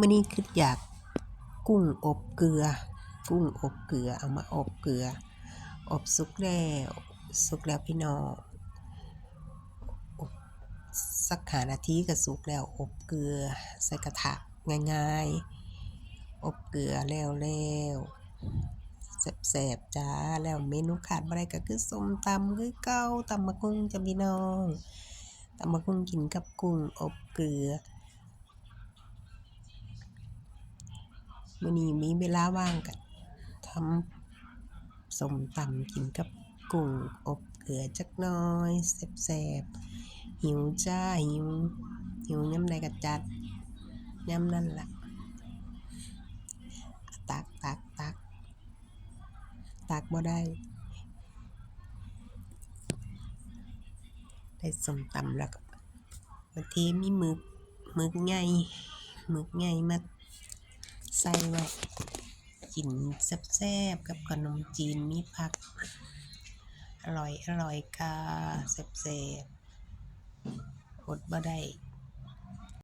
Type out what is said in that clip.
มื่อนี้คืออยากกุ้งอบเกลือ กุ้งอบเกลือเอามาอบเกลือ อบสุกแล้วสุกแล้วพี่น้องอบสักหานาทีก็สุกแล้วอบเกลือใส่กระทะง่ายๆ อบเกลือแล้วแล้วแซ่บๆจ้าแล้วเมนูขาดบ่ได้ก็คือส้มตำคือเก่าตำบักหุ่งจ้ะพี่น้องตำบักหุ่งกินกับกุ้งอบเกลือ มื่อนี้มีเวลาว่างกันทำสมตำกินกับกุ้งอบเกลือจักน้อยแซบๆหิวจ้าหิวหิวย้ำใดก็จัดย้ำนั่นล่ะตักตักตักตักบ่ได้ ได้สมตำแล้วก็บางทีมีหมึกหมึกใหญ่หมึกใหญ่มา ใส่ไว้กินแซ่บๆกับขนมจีนมีผัก อร่อยอร่อยค่ะแซ่บๆอดบ่ได้